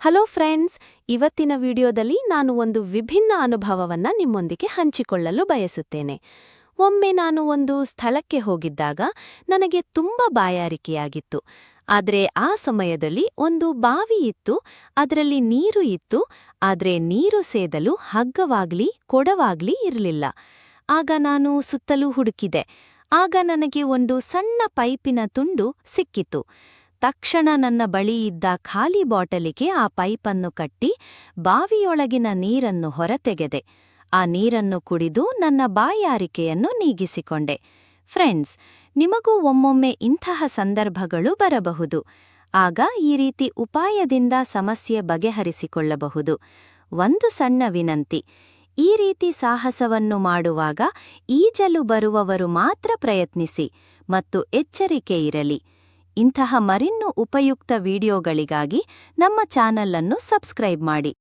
Hello friends, ಇವತ್ತಿನ ವಿಡಿಯೋದಲ್ಲಿ ನಾನು ಒಂದು ವಿಭಿನ್ನ ಅನುಭವವನ್ನ ನಿಮ್ಮೊಂದಿಗೆ ಹಂಚಿಕೊಳ್ಳಲು ಬಯಸುತ್ತೇನೆ. ಒಮ್ಮೆ ನಾನು ಒಂದು ಸ್ಥಳಕ್ಕೆ ಹೋಗಿದ್ದಾಗ ನನಗೆ ತುಂಬ ಬಾಯಾರಿಕೆಯಾಗಿತ್ತು. ಆದರೆ ಆ ಸಮಯದಲ್ಲಿ ಒಂದು ಬಾವಿ ಇತ್ತು, ಅದರಲ್ಲಿ ನೀರು ಇತ್ತು, ಆದರೆ ನೀರು ಸೇದಲು ಹಗ್ಗವಾಗ್ಲಿ, ಕೊಡವಾಗ್ಲಿ ಇರಲಿಲ್ಲ. ಆಗ ನಾನು ಸುತ್ತಲೂ ಹುಡುಕಿದೆ. ಆಗ ನನಗೆ ಒಂದು ಸಣ್ಣ ಪೈಪಿನ ತುಂಡು ಸಿಕ್ಕಿತು. ತಕ್ಷಣ ನನ್ನ ಬಳಿಯಿದ್ದ ಖಾಲಿ ಬಾಟಲಿಗೆ ಆ ಪೈಪನ್ನು ಕಟ್ಟಿ ಬಾವಿಯೊಳಗಿನ ನೀರನ್ನು ಹೊರತೆಗೆದೆ. ಆ ನೀರನ್ನು ಕುಡಿದು ನನ್ನ ಬಾಯಾರಿಕೆಯನ್ನು ನೀಗಿಸಿಕೊಂಡೆ. ಫ್ರೆಂಡ್ಸ್, ನಿಮಗೂ ಒಮ್ಮೊಮ್ಮೆ ಇಂತಹ ಸಂದರ್ಭಗಳು ಬರಬಹುದು. ಆಗ ಈ ರೀತಿ ಉಪಾಯದಿಂದ ಸಮಸ್ಯೆ ಬಗೆಹರಿಸಿಕೊಳ್ಳಬಹುದು. ಒಂದು ಸಣ್ಣ ವಿನಂತಿ, ಈ ರೀತಿ ಸಾಹಸವನ್ನು ಮಾಡುವಾಗ ಈಜಲು ಬರುವವರು ಮಾತ್ರ ಪ್ರಯತ್ನಿಸಿ ಮತ್ತು ಎಚ್ಚರಿಕೆ ಇರಲಿ. ಇಂತಹ ಮರಿನ್ನು ಉಪಯುಕ್ತ ವಿಡಿಯೋಗಳಿಗಾಗಿ ನಮ್ಮ ಚಾನಲ್ ಅನ್ನು ಸಬ್ಸ್ಕ್ರೈಬ್ ಮಾಡಿ.